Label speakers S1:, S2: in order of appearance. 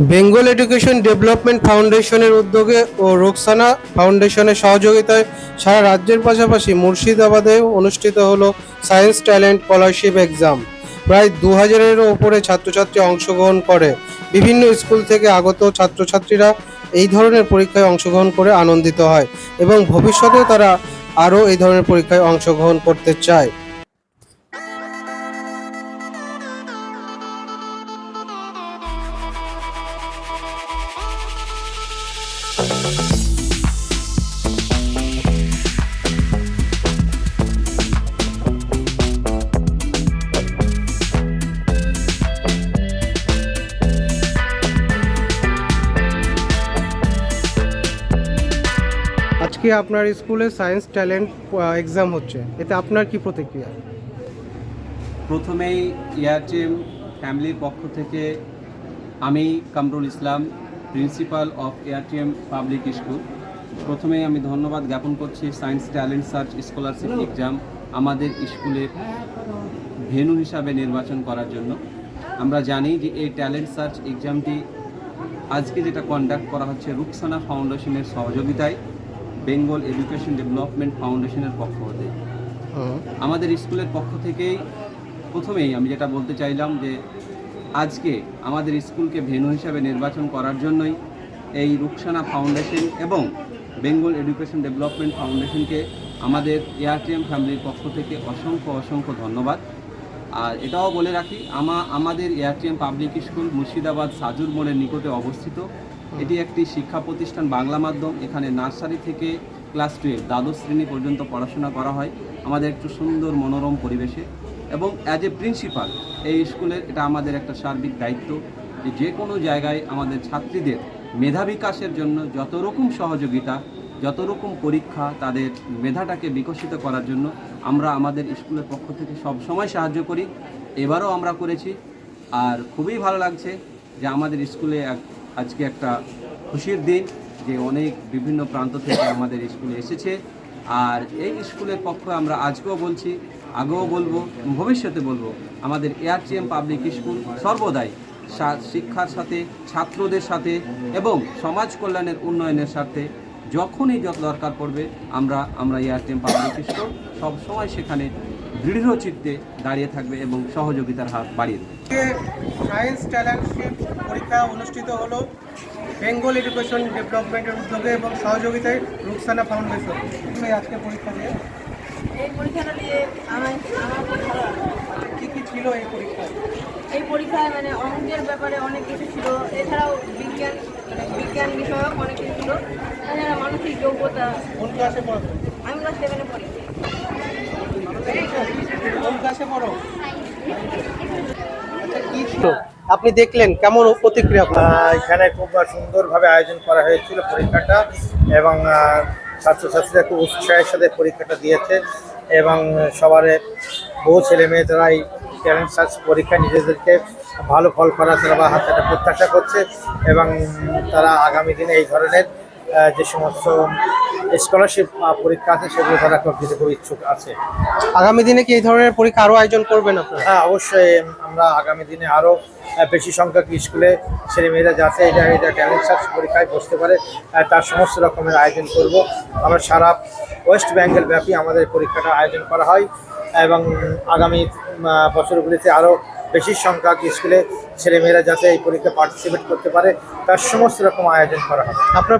S1: Bengal education development ফাউন্ডেশনের উদ্যোগে ও রোকসানা ফাউন্ডেশনের সহযোগিতায় সারা রাজ্যের পাশাপাশি মুর্শিদাবাদে অনুষ্ঠিত হলো সায়েন্স ট্যালেন্ট স্কলারশিপ এক্সাম। প্রায় দু হাজারেরও ওপরে ছাত্রছাত্রী অংশগ্রহণ করে। বিভিন্ন স্কুল থেকে আগত ছাত্রছাত্রীরা এই ধরনের পরীক্ষায় অংশগ্রহণ করে আনন্দিত হয় এবং ভবিষ্যতেও তারা আরও এই ধরনের পরীক্ষায় অংশগ্রহণ করতে চায়। আজকে আপনার স্কুলে সায়েন্স ট্যালেন্ট এক্সাম হচ্ছে। এতে আপনার কি প্রতিক্রিয়া?
S2: প্রথমেই এয়ারটেল ফ্যামিলির পক্ষ থেকে আমি Kamrul Islam principal of AirTM public school. প্রথমেই আমি ধন্যবাদ জ্ঞাপন করছি science talent search scholarship exam আমাদের স্কুলের ভেন্যু হিসাবে নির্বাচন করার জন্য। আমরা জানি যে এই ট্যালেন্ট সার্চ এক্সামটি আজকে যেটা কন্ডাক্ট করা হচ্ছে রুকসানা ফাউন্ডেশনের সহযোগিতায় বেঙ্গল এডুকেশন ডেভেলপমেন্ট ফাউন্ডেশনের পক্ষ হতে। আমাদের স্কুলের পক্ষ থেকেই প্রথমেই আমি যেটা বলতে চাইলাম যে আজকে আমাদের স্কুলকে ভেন্যু হিসাবে নির্বাচন করার জন্যই এই রুকসানা ফাউন্ডেশন এবং বেঙ্গল এডুকেশন ডেভেলপমেন্ট ফাউন্ডেশনকে আমাদের এয়ারটিএম ফ্যামিলির পক্ষ থেকে অসংখ্য অসংখ্য ধন্যবাদ। আর এটাও বলে রাখি, আমা, আমাদের এয়ারটিএম পাবলিক স্কুল মুর্শিদাবাদ সাজুর মোড়ের নিকটে অবস্থিত। এটি একটি শিক্ষা প্রতিষ্ঠান বাংলা মাধ্যম, এখানে নার্সারি থেকে ক্লাস টুয়েলভ, দ্বাদশ শ্রেণি পর্যন্ত পড়াশোনা করা হয়। আমাদের একটু সুন্দর মনোরম পরিবেশে। এবং অ্যাজ এ প্রিন্সিপাল এই স্কুলের এটা আমাদের একটা সার্বিক দায়িত্ব যে যে কোনো জায়গায় আমাদের ছাত্রীদের মেধা বিকাশের জন্য যত রকম সহযোগিতা, যত রকম পরীক্ষা তাদের মেধাটাকে বিকশিত করার জন্য আমরা আমাদের স্কুলের পক্ষ থেকে সব সময় সাহায্য করি। এবারও আমরা করেছি। আর খুবই ভালো লাগছে যে আমাদের স্কুলে এক- আজকে একটা খুশির দিন যে অনেক বিভিন্ন প্রান্ত থেকে আমাদের স্কুলে এসেছে। আর এই স্কুলের পক্ষে আমরা আজকেও বলছি আগেও বলব ভবিষ্যতে বলব, আমাদের এয়ারটিএম পাবলিক স্কুল সর্বদাই শিক্ষার সাথে, ছাত্রদের সাথে এবং সমাজ কল্যাণের উন্নয়নের স্বার্থে যখনই যত দরকার পড়বে, আমরা আমরা এয়ারটিএম পাবলিক স্কুল সবসময় সেখানে দৃঢ় চিত্তে দাঁড়িয়ে থাকবে এবং সহযোগিতার হাত বাড়িয়ে দেবে।
S1: সায়েন্স ট্যালেন্টশিপ পরীক্ষা অনুষ্ঠিত হলো বেঙ্গল এডুকেশন ডেভেলপমেন্টের উদ্যোগে এবং সহযোগিতায় রুকসানা ফাউন্ডেশন আজকে পরীক্ষা দিয়ে
S3: এই পরীক্ষাটা দিয়ে আমার আমার খুব ভালো।
S1: কি কি ছিল এই পরীক্ষায়?
S3: এই পরীক্ষায় মানে অঙ্কের ব্যাপারে অনেক কিছু ছিল। এছাড়াও বিজ্ঞান মানে বিজ্ঞান বিষয়ক অনেক কিছু ছিল। তাছাড়া মানসিক যোগ্যতা।
S1: কোন ক্লাসে পড়ো
S3: আমি ক্লাস সেভেনে পড়ি।
S1: কোন ক্লাসে পড়ো? আচ্ছা ছিল? আপনি দেখলেন কেমন প্রতিক্রিয়া?
S4: এখানে খুব সুন্দরভাবে আয়োজন করা হয়েছিল পরীক্ষাটা এবং ছাত্রছাত্রীরা খুব উৎসাহের সাথে পরীক্ষাটা দিয়েছে। এবং সবার বহু ছেলে, মেয়ে তারা এই ট্যালেন্ট সার্চ পরীক্ষায় নিজেদেরকে ভালো ফল করা তারা বা হাতে প্রত্যাশা করছে এবং তারা আগামী দিনে এই ধরনের যে সমস্ত স্কলারশিপ পরীক্ষা আছে সেগুলো তারা খুব দিতে খুব ইচ্ছুক আছে।
S1: আগামী দিনে কি এই ধরনের পরীক্ষা আরও আয়োজন করবেন আপনারা?
S4: হ্যাঁ অবশ্যই আমরা আগামী দিনে আরও বেশি সংখ্যক স্কুলে ছেলেমেয়েরা যাতে এটা এটা ট্যালেন্ট সার্চ পরীক্ষায় বসতে পারে তার সমস্ত রকমের আয়োজন করব। আমরা সারা ওয়েস্ট বেঙ্গল ব্যাপী আমাদের পরীক্ষাটা আয়োজন করা হয় এবং আগামী বছরগুলিতে আরও বেশি সংখ্যক স্কুলে ছেলেমেয়েরা যাতে এই পরীক্ষায় পার্টিসিপেট করতে পারে তার সমস্ত রকম আয়োজন করা হবে।
S1: আপনার